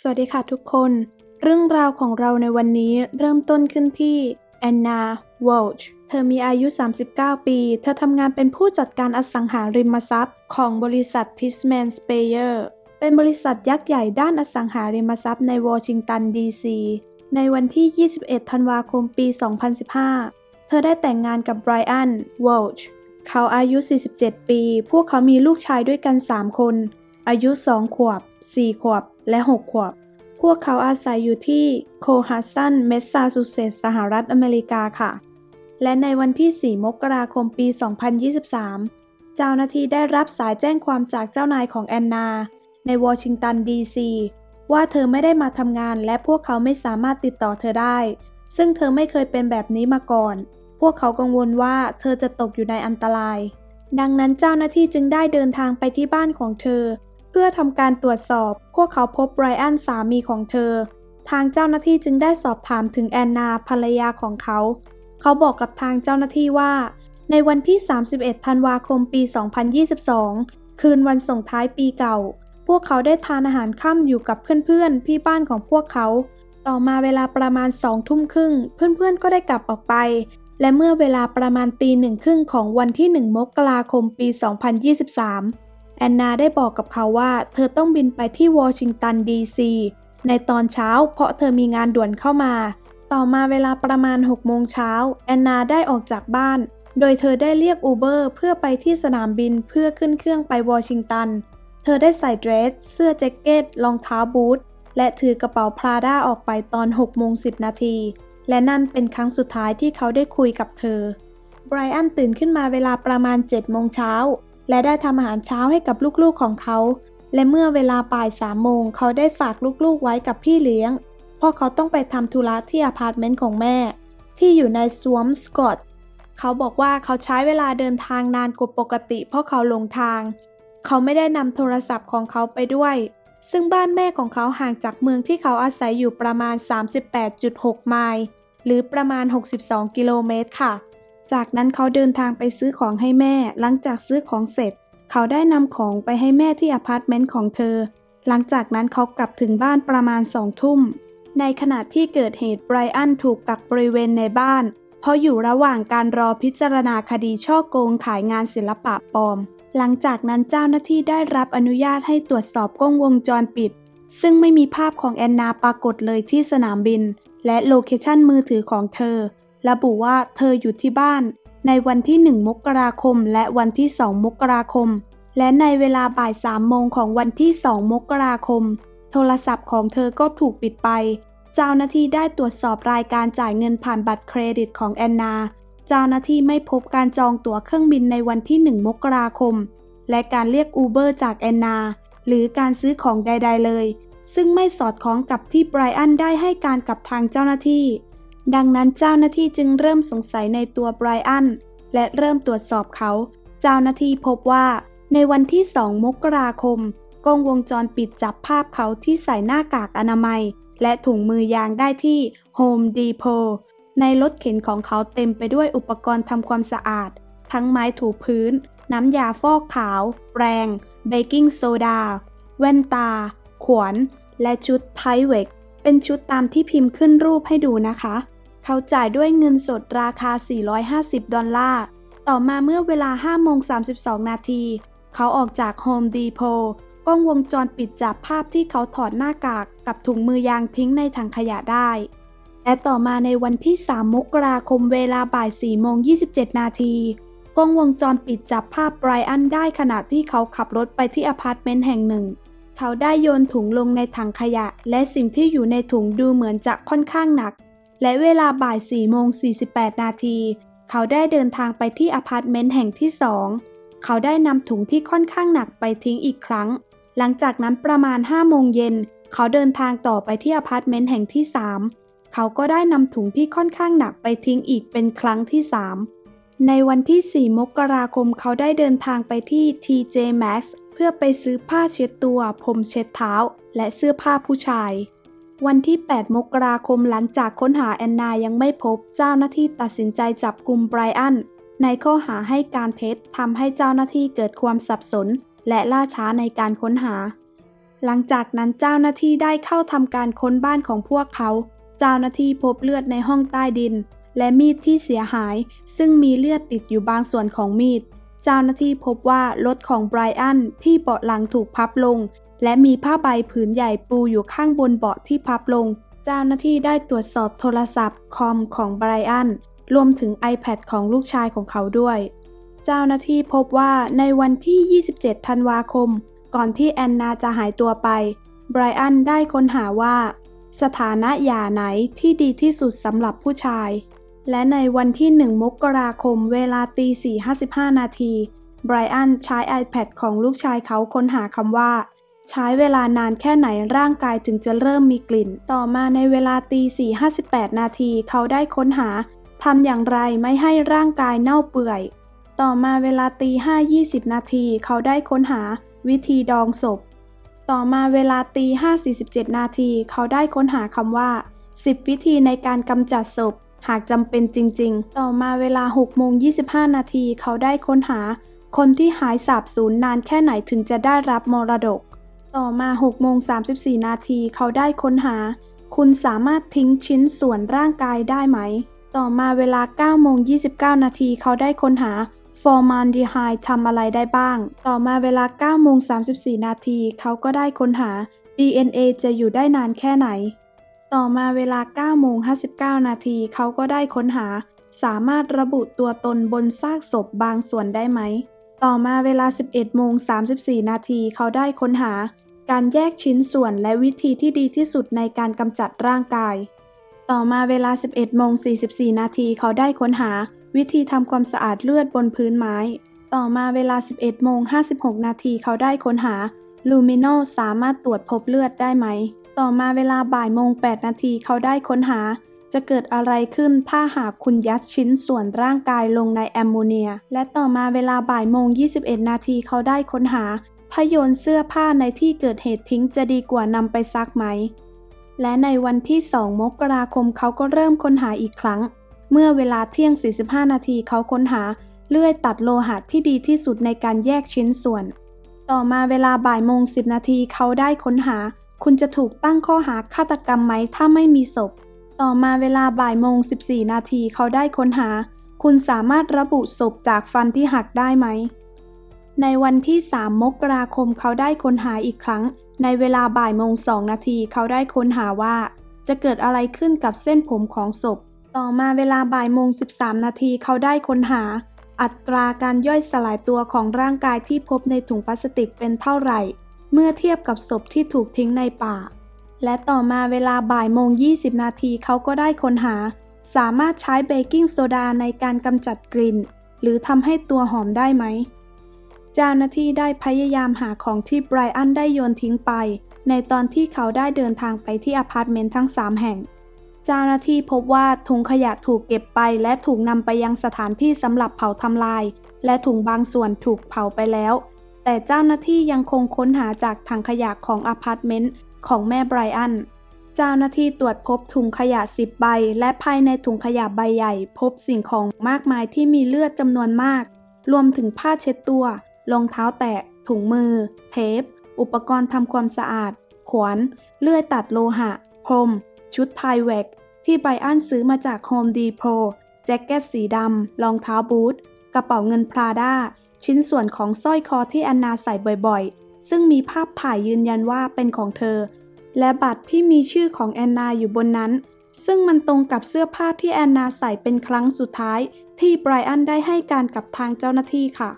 สวัสดีค่ะทุกคน เรื่องราวของเราในวันนี้เริ่มต้นขึ้นที่แอนนาวอลช์เธอมีอายุ 39 ปี เธอทำงานเป็นผู้จัดการอสังหาริมทรัพย์ ของบริษัท Tishman Speyer เป็นบริษัทยักษ์ใหญ่ด้านอสังหาริมทรัพย์ในวอชิงตันดีซี ในวันที่ 21 ธันวาคมปี 2015 เธอได้แต่งงานกับไบรอันวอลช์เขาอายุ 47 ปี พวกเขามีลูกชายด้วยกัน 3 คน อายุ 2 ขวบ 4 ขวบ และ 6 ขวบ พวกเขาอาศัยอยู่ที่โคฮัสซันเมสซาชูเซตส์สหรัฐอเมริกาค่ะ และในวันที่ 4 มกราคมปี 2023 เจ้าหน้าที่ได้รับสายแจ้งความจากเจ้านายของแอนนา ในวอชิงตันดีซีว่าเธอไม่ได้มาทำงานและพวกเขาไม่สามารถติดต่อเธอได้ ซึ่งเธอไม่เคยเป็นแบบนี้มาก่อน พวกเขากังวลว่าเธอจะตกอยู่ในอันตราย ดังนั้นเจ้าหน้าที่จึงได้เดินทางไปที่บ้านของเธอ เพื่อทำการตรวจสอบ พวกเขาพบไบรอันสามีของเธอ ทางเจ้าหน้าที่จึงได้สอบถามถึงแอนนาภรรยาของเขา เขาบอกกับทางเจ้าหน้าที่ว่า ในวันที่ 31 ธันวาคมปี 2022 คืนวันส่งท้ายปีเก่า พวกเขาได้ทานอาหารค่ำอยู่กับเพื่อนๆพี่บ้านของพวกเขา ต่อมาเวลาประมาณสองทุ่มครึ่ง เพื่อนๆก็ได้กลับออกไป และเมื่อเวลาประมาณตีหนึ่งครึ่งของวันที่ 1 มกราคมปี 2023 แอนนาได้บอกกับเขาว่าเธอต้องบินไปที่วอชิงตันดีซีในตอนเช้าเพราะเธอมีงานด่วนเข้ามา ต่อมาเวลาประมาณ6โมงเช้าแอนนาได้ออกจากบ้าน โดยเธอได้เรียกอูเบอร์เพื่อไปที่สนามบินเพื่อขึ้นเครื่องไปวอชิงตัน เธอได้ใส่เดรส เสื้อแจ็คเก็ตรองเท้าบูทและถือกระเป๋าพลาด้าออกไปตอน6โมง10 นาที และนั่นเป็นครั้งสุดท้ายที่เขาได้คุยกับเธอไบรอันตื่นขึ้นมาเวลาประมาณ7โมงเช้า และได้ทำอาหารเช้าให้กับลูกๆของเขา และเมื่อเวลาบ่าย3โมงเขาได้ฝากลูกๆไว้กับพี่เลี้ยง เพราะเขาต้องไปทำธุระที่อพาร์ตเมนต์ของแม่ ที่อยู่ในสวมสกอตเขาบอกว่าเขาใช้เวลาเดินทางนานกว่าปกติ เพราะเขาหลงทาง เขาไม่ได้นำโทรศัพท์ของเขาไปด้วย ซึ่งบ้านแม่ของเขาห่างจากเมืองที่เขาอาศัยอยู่ประมาณ 38.6 ไมล์หรือประมาณ 62 กิโลเมตรค่ะ จากนั้นเขาเดินทางไปซื้อของให้แม่ หลังจากซื้อของเสร็จ เขาได้นำของไปให้แม่ที่อพาร์ตเมนต์ของเธอ หลังจากนั้นเขากลับถึงบ้านประมาณสองทุ่ม ในขณะที่เกิดเหตุไบรอันถูกกักบริเวณในบ้าน เพราะอยู่ระหว่างการรอพิจารณาคดีช่อโกงขายงานศิลปะปลอม หลังจากนั้นเจ้าหน้าที่ได้รับอนุญาตให้ตรวจสอบกล้องวงจรปิด ซึ่งไม่มีภาพของแอนนาปรากฏเลยที่สนามบิน และโลเคชั่นมือถือของเธอ ระบุว่าเธออยู่ที่บ้าน ในวันที่ 1 มกราคม และวันที่ 2 มกราคม และในเวลาบ่าย3โมงของวันที่ 2 มกราคม โทรศัพท์ของเธอก็ถูกปิดไป เจ้าหน้าที่ได้ตรวจสอบรายการจ่ายเงินผ่านบัตรเครดิตของแอนนา เจ้าหน้าที่ไม่พบการจองตั๋วเครื่องบินในวันที่ 1 มกราคม และการเรียกอูเบอร์จากแอนนา หรือการซื้อของใด ๆ เลยซึ่งไม่สอดคล้องกับที่ไบรอันได้ให้การกับทางเจ้าหน้าที่ ดังนั้นเจ้าหน้าที่จึงเริ่มสงสัยในตัวไบรอันและเริ่มตรวจสอบเขา เจ้าหน้าที่พบว่า ในวันที่ 2 มกราคม กล้องวงจรปิดจับภาพเขาที่ใส่หน้ากากอนามัย และถุงมือยางได้ที่ Home Depot ในรถเข็นของเขาเต็มไปด้วยอุปกรณ์ทำความสะอาด ทั้งไม้ถูพื้น น้ำยาฟอกขาว แปรงเบกกิ้งโซดา แว่นตา ขวาน และชุดไทเวก เป็นชุดตามที่พิมพ์ขึ้นรูปให้ดูนะคะ เขาจ่ายด้วยเงินสดราคา 450 ดอลลาร์ ต่อมาเมื่อเวลา5โมง32 นาที เขาออกจาก Home Depot กล้องวงจรปิดจับภาพที่เขาถอดหน้ากากกับถุงมือยางทิ้งในถังขยะได้ และต่อมาในวันที่ 3 มกราคมเวลาบ่าย4โมง27 นาที กล้องวงจรปิดจับภาพไบรอันได้ขณะที่เขาขับรถไปที่อพาร์ตเมนต์แห่งหนึ่ง เขาได้โยนถุงลงในถังขยะ และสิ่งที่อยู่ในถุงดูเหมือนจะค่อนข้างหนัก และเวลาบ่าย4โมง48 นาที เขาได้เดินทางไปที่อพาร์ตเมนต์แห่งที่สอง เขาได้นำถุงที่ค่อนข้างหนักไปทิ้งอีกครั้ง หลังจากนั้นประมาณ5โมงเย็น เขาเดินทางต่อไปที่อพาร์ตเมนต์แห่งที่3เขาก็ได้นำถุงที่ค่อนข้างหนักไปทิ้งอีกเป็นครั้งที่3ในวันที่ 4 มกราคมเขาได้เดินทางไปที่ TJ Maxx เพื่อไปซื้อผ้าเช็ดตัว ผมเช็ดเท้า และเสื้อผ้าผู้ชาย วันที่ 8 มกราคมหลังจากค้นหาแอนนายังไม่พบ เจ้าหน้าที่ตัดสินใจจับกลุ่มไบรอันในข้อหาให้การเท็จทำให้เจ้าหน้าที่เกิดความสับสน และล่าช้าในการค้นหา หลังจากนั้นเจ้าหน้าที่ได้เข้าทำการค้นบ้านของพวกเขา เจ้าหน้าที่พบเลือดในห้องใต้ดิน และมีดที่เสียหาย ซึ่งมีเลือดติดอยู่บางส่วนของมีด เจ้าหน้าที่พบว่ารถของไบรอันที่เบาะหลังถูกพับลง และมีผ้าใบผืนใหญ่ปูอยู่ข้างบนเบาะที่พับลง เจ้าหน้าที่ได้ตรวจสอบโทรศัพท์คอมของไบรอันรวมถึง iPad ของลูกชายของเขาด้วย เจ้าหน้าที่พบว่าในวันที่ 27 ธันวาคม ก่อนที่แอนนาจะหายตัวไป ไบรอันได้ค้นหาว่า สถานะหย่าไหนที่ดีที่สุดสำหรับผู้ชาย และในวันที่ 1 มกราคมเวลาตี4.55 นาที ไบรอันใช้ iPad ของลูกชายเขาค้นหาคำว่า ใช้เวลานานแค่ไหนร่างกายถึงจะเริ่มมีกลิ่น ต่อมาในเวลาตี4.58 นาทีเขาได้ค้นหาทำอย่างไรไม่ให้ร่างกายเน่าเปื่อย ต่อมาเวลาตี5.20 นาทีเขาได้ค้นหาวิธีดองศพ ต่อมาเวลาตี5.47 นาทีเขาได้ค้นหาคำว่า 10 วิธีในการกำจัดศพ หากจำเป็นจริง ๆ ต่อมาเวลา6โมง25 นาทีเขาได้ค้นหา คนที่หายสาบสูญนานแค่ไหนถึงจะได้รับมรดก ต่อมา6โมง34 นาทีเขาได้ค้นหา คุณสามารถทิ้งชิ้นส่วนร่างกายได้ไหม ต่อมาเวลา9โมง29 นาทีเขาได้ค้นหาฟอร์มานดีไฮทำอะไรได้บ้าง ต่อมาเวลา9โมง34 นาทีเขาก็ได้ค้นหา DNA จะอยู่ได้นานแค่ไหน ต่อมาเวลา9โมง59 นาทีเขาก็ได้ค้นหา สามารถระบุตัวตนบนซากศพบางส่วนได้ไหม ต่อมาเวลา 11โมง34 นาทีเขาได้ค้นหา การแยกชิ้นส่วนและวิธีที่ดีที่สุดในการกำจัดร่างกาย ต่อมาเวลา 11โมง44 นาทีเขาได้ค้นหา วิธีทำความสะอาดเลือดบนพื้นไม้ ต่อมาเวลา 11โมง56 นาทีเขาได้ค้นหาลูมิโนสามารถตรวจพบเลือดได้ไหม ต่อมาเวลาบ่ายโมง8นาทีเขาได้ค้นหา จะเกิดอะไรขึ้นถ้าหากคุณยัดชิ้นส่วนร่างกายลงในแอมโมเนีย และต่อมาเวลาบ่ายโมง 21 นาทีเขาได้ค้นหา ถ้าโยนเสื้อผ้าในที่เกิดเหตุทิ้งจะดีกว่านำไปซักไหม และในวันที่ 2 มกราคมเขาก็เริ่มค้นหาอีกครั้ง เมื่อเวลาเที่ยง 45 นาทีเขาค้นหา เลื่อยตัดโลหะที่ดีที่สุดในการแยกชิ้นส่วน ต่อมาเวลาบ่ายโมง 10 นาทีเขาได้ค้นหา คุณจะถูกตั้งข้อหาฆาตกรรมไหมถ้าไม่มีศพ ต่อมาเวลาบ่ายโมง 14 นาทีเขาได้ค้นหา คุณสามารถระบุศพจากฟันที่หักได้ไหม ในวันที่ 3 มกราคมเขาได้ค้นหาอีกครั้ง ในเวลาบ่ายโมง 2 นาทีเขาได้ค้นหาว่า จะเกิดอะไรขึ้นกับเส้นผมของศพ ต่อมาเวลาบ่ายโมง 13 นาทีเขาได้ค้นหา อัตราการย่อยสลายตัวของร่างกายที่พบในถุงพลาสติกเป็นเท่าไหร่ เมื่อเทียบกับศพที่ถูกทิ้งในป่า และต่อมาเวลาบ่ายโมง 20 นาทีเขาก็ได้ค้นหา สามารถใช้เบกกิ้งโซดาในการกำจัดกลิ่น หรือทำให้ตัวหอมได้ไหม เจ้าหน้าที่ได้พยายามหาของที่ไบรอันได้โยนทิ้งไป ในตอนที่เขาได้เดินทางไปที่อพาร์ตเมนต์ทั้ง 3 แห่ง เจ้าหน้าที่พบว่าถุงขยะถูกเก็บไป และถูกนำไปยังสถานที่สำหรับเผาทำลาย และถุงบางส่วนถูกเผาไปแล้ว แต่เจ้าหน้าที่ยังคงค้นหาจากถังขยะของอพาร์ตเมนต์ ของแม่ไบรอัน เจ้าหน้าที่ตรวจพบถุงขยะ 10 ใบ และภายในถุงขยะใบใหญ่ พบสิ่งของมากมายที่มีเลือดจำนวนมาก รวมถึงผ้าเช็ดตัวรองเท้าแตะ ถุงมือ เทป อุปกรณ์ทำความสะอาด ขวาน เลื่อยตัดโลหะ พรม ชุดไทแวก ที่ไบอันซื้อมาจากโฮมดีโปรแจ็คเก็ตสีดำ รองเท้าบูท กระเป๋าเงินพราด้า ชิ้นส่วนของสร้อยคอที่แอนนาใส่บ่อยๆ ซึ่งมีภาพถ่ายยืนยันว่าเป็นของเธอ และบัตรที่มีชื่อของแอนนาอยู่บนนั้น ซึ่งมันตรงกับเสื้อผ้าที่แอนนาใส่เป็นครั้งสุดท้าย ที่ไบรอันได้ให้การกับทางเจ้าหน้าที่ค่ะ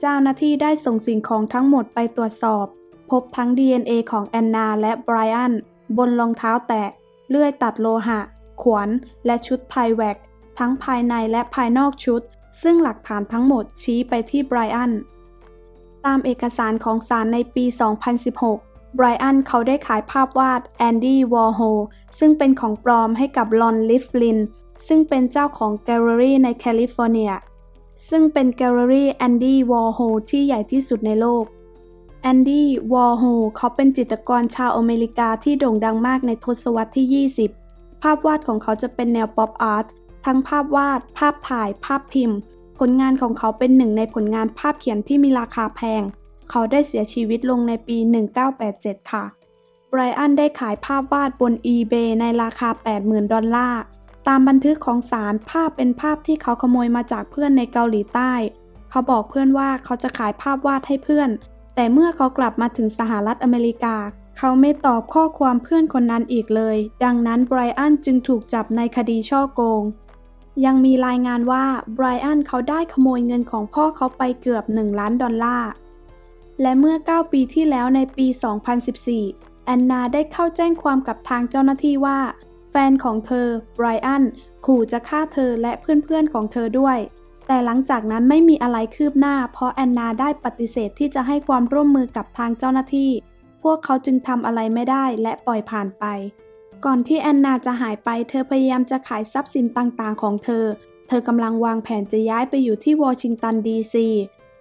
เจ้าหน้าที่ได้ส่งสิ่งของทั้งหมดไปตรวจสอบ พบทั้ง DNA ของแอนนาและไบรอันบนรองเท้าแตะ เลื่อยตัดโลหะ ขวานและชุดไทแวกทั้งภายในและภายนอกชุด ซึ่งหลักฐานทั้งหมดชี้ไปที่ไบรอัน ตามเอกสารของศาลในปี 2016 ไบรอันเขาได้ขายภาพวาดแอนดี้วอร์โฮซึ่งเป็นของปลอมให้กับลอนลิฟลิน ซึ่งเป็นเจ้าของแกลเลอรี่ในแคลิฟอร์เนีย ซึ่งเป็นแกลเลอรี่แอนดี้วอร์โฮที่ใหญ่ที่สุดในโลกแอนดี้วอร์โฮเขาเป็นจิตรกรชาวอเมริกาที่โด่งดังมากในทศวรรษที่ 20 ภาพวาดของเขาจะเป็นแนวป๊อปอาร์ตทั้งภาพวาด ภาพถ่าย ภาพพิมพ์ ผลงานของเขาเป็นหนึ่งในผลงานภาพเขียนที่มีราคาแพง เขาได้เสียชีวิตลงในปี 1987 ค่ะ ไบรอันได้ขายภาพวาดบน eBay ในราคา 80,000 ดอลลาร์ ตามบันทึกของศาลภาพเป็นภาพที่เขาขโมยมาจากเพื่อนในเกาหลีใต้ เขาบอกเพื่อนว่าเขาจะขายภาพวาดให้เพื่อน แต่เมื่อเขากลับมาถึงสหรัฐอเมริกา เขาไม่ตอบข้อความเพื่อนคนนั้นอีกเลย ดังนั้นไบรอันจึงถูกจับในคดีช่อโกง ยังมีรายงานว่าไบรอันเขาได้ขโมยเงินของพ่อเขาไปเกือบ 1 ล้านดอลลาร์ และเมื่อ 9 ปีที่แล้วในปี 2014 แอนนาได้เข้าแจ้งความกับทางเจ้าหน้าที่ว่า แฟนของเธอไบรอันขู่จะฆ่าเธอและเพื่อนๆของเธอด้วย แต่หลังจากนั้นไม่มีอะไรคืบหน้า เพราะแอนนาได้ปฏิเสธที่จะให้ความร่วมมือกับทางเจ้าหน้าที่ พวกเขาจึงทำอะไรไม่ได้และปล่อยผ่านไป ก่อนที่แอนนาจะหายไป เธอพยายามจะขายทรัพย์สินต่างๆ ของเธอ เธอกำลังวางแผนจะย้ายไปอยู่ที่วอชิงตันดีซี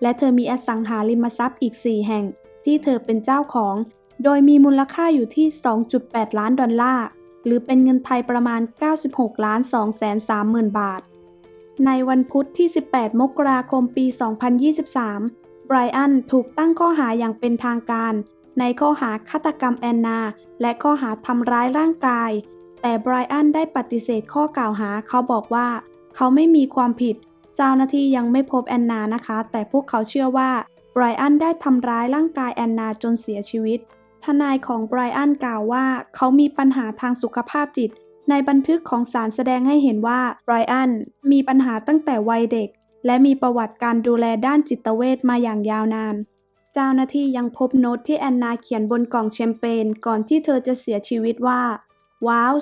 และเธอมีอสังหาริมทรัพย์อีก 4 แห่ง ที่เธอเป็นเจ้าของ โดยมีมูลค่าอยู่ที่ 2.8 ล้านดอลลาร์ หรือเป็นเงินไทยประมาณ 96 ล้าน2แสน3หมื่นบาท ในวันพุธที่ 18 มกราคมปี 2023 ไบรอันถูกตั้งข้อหาอย่างเป็นทางการ ในข้อหาฆาตกรรมแอนนา และข้อหาทำร้ายร่างกาย แต่ไบรอันได้ปฏิเสธข้อกล่าวหาเขาบอกว่า เขาไม่มีความผิด เจ้าหน้าที่ยังไม่พบแอนนานะคะ แต่พวกเขาเชื่อว่าไบรอันได้ทำร้ายร่างกายแอนนาจนเสียชีวิต ทนายของไบรอันกล่าวว่า เขามีปัญหาทางสุขภาพจิต ในบันทึกของศาลแสดงให้เห็นว่าไบรอันมีปัญหาตั้งแต่วัยเด็ก และมีประวัติการดูแลด้านจิตเวชมาอย่างยาวนาน เจ้าหน้าที่ยังพบโน้ตที่แอนนาเขียนบนกล่องแชมเปญก่อนที่เธอจะเสียชีวิตว่า ว้าว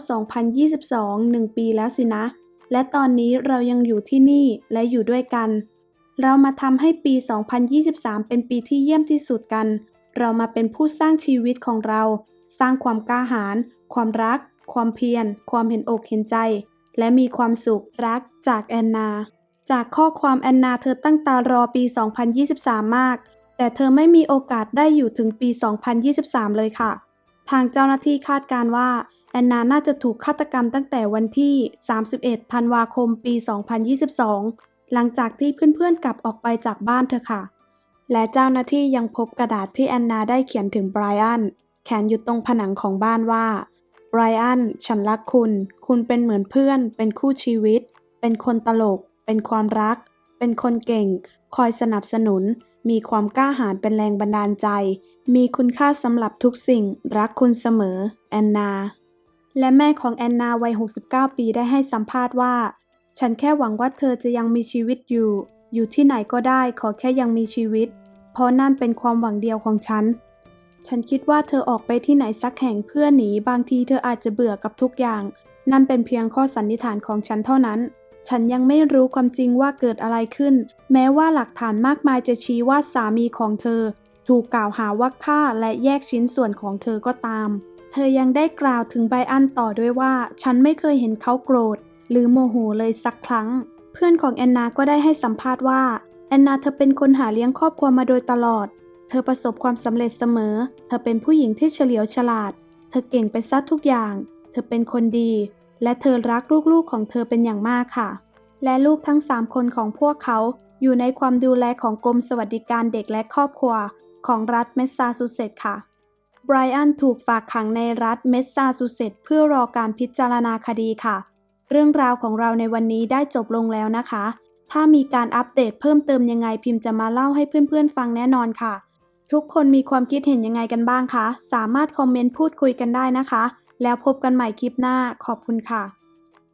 2022หนึ่งปีแล้วสินะ และตอนนี้เรายังอยู่ที่นี่และอยู่ด้วยกัน เรามาทำให้ปี 2023 เป็นปีที่เยี่ยมที่สุดกัน เรามาเป็นผู้สร้างชีวิตของเรา สร้างความกล้าหาญ ความรัก ความเพียร ความเห็นอกเห็นใจ และมีความสุขรักจากแอนนา จากข้อความแอนนาเธอตั้งตารอปี 2023 มาก แต่เธอไม่มีโอกาสได้อยู่ถึงปี 2023 เลยค่ะ ทางเจ้าหน้าที่คาดการณ์ว่า แอนนาน่าจะถูกฆาตกรรมตั้งแต่วันที่ 31 ธันวาคมปี 2022 หลังจากที่เพื่อนๆกลับออกไปจากบ้านเธอค่ะ และเจ้าหน้าที่ยังพบกระดาษที่แอนนาได้เขียนถึงไบรอันแขนอยู่ตรงผนังของบ้านว่าไบรอันฉันรักคุณ คุณเป็นเหมือนเพื่อน เป็นคู่ชีวิต เป็นคนตลก เป็นความรัก เป็นคนเก่ง คอยสนับสนุน มีความกล้าหาญเป็นแรงบันดาลใจ มีคุณค่าสำหรับทุกสิ่ง รักคุณเสมอ แอนนา และแม่ของแอนนาวัย 69 ปีได้ให้สัมภาษณ์ว่า ฉันแค่หวังว่าเธอจะยังมีชีวิตอยู่ อยู่ที่ไหนก็ได้ขอแค่ยังมีชีวิต เพราะนั่นเป็นความหวังเดียวของฉัน ฉันคิดว่าเธอออกไปที่ไหนสักแห่งเพื่อหนี บางทีเธออาจจะเบื่อกับทุกอย่าง นั่นเป็นเพียงข้อสันนิษฐานของฉันเท่านั้น ฉันยังไม่รู้ความจริงว่าเกิดอะไรขึ้น แม้ว่าหลักฐานมากมายจะชี้ว่าสามีของเธอ ถูกกล่าวหาว่าฆ่าและแยกชิ้นส่วนของเธอก็ตาม เธอยังได้กล่าวถึงไบอันต่อด้วยว่า ฉันไม่เคยเห็นเขาโกรธ หรือโมโหเลยสักครั้ง เพื่อนของแอนนาก็ได้ให้สัมภาษณ์ว่า แอนนาเธอเป็นคนหาเลี้ยงครอบครัวมาโดยตลอด เธอประสบความสำเร็จเสมอ เธอเป็นผู้หญิงที่เฉลียวฉลาด เธอเก่งไปซะทุกอย่าง เธอเป็นคนดี และเธอรักลูกๆของเธอเป็นอย่างมากค่ะ และลูกทั้ง 3 คนของพวกเขาอยู่ในความดูแลของกรมสวัสดิการเด็กและครอบครัว ของรัฐเมสซาชูเซตส์ค่ะ ไบรอันถูกฝากขังในรัฐเมสซาชูเซตส์เพื่อรอการพิจารณาคดีค่ะ เรื่องราวของเราในวันนี้ได้จบลงแล้วนะคะ ถ้ามีการอัปเดตเพิ่มเติมยังไงพิมพ์จะมาเล่าให้เพื่อนๆฟังแน่นอนค่ะ ทุกคนมีความคิดเห็นยังไงกันบ้างคะ สามารถคอมเมนต์พูดคุยกันได้นะคะ แล้วพบกันใหม่คลิปหน้าขอบคุณค่ะ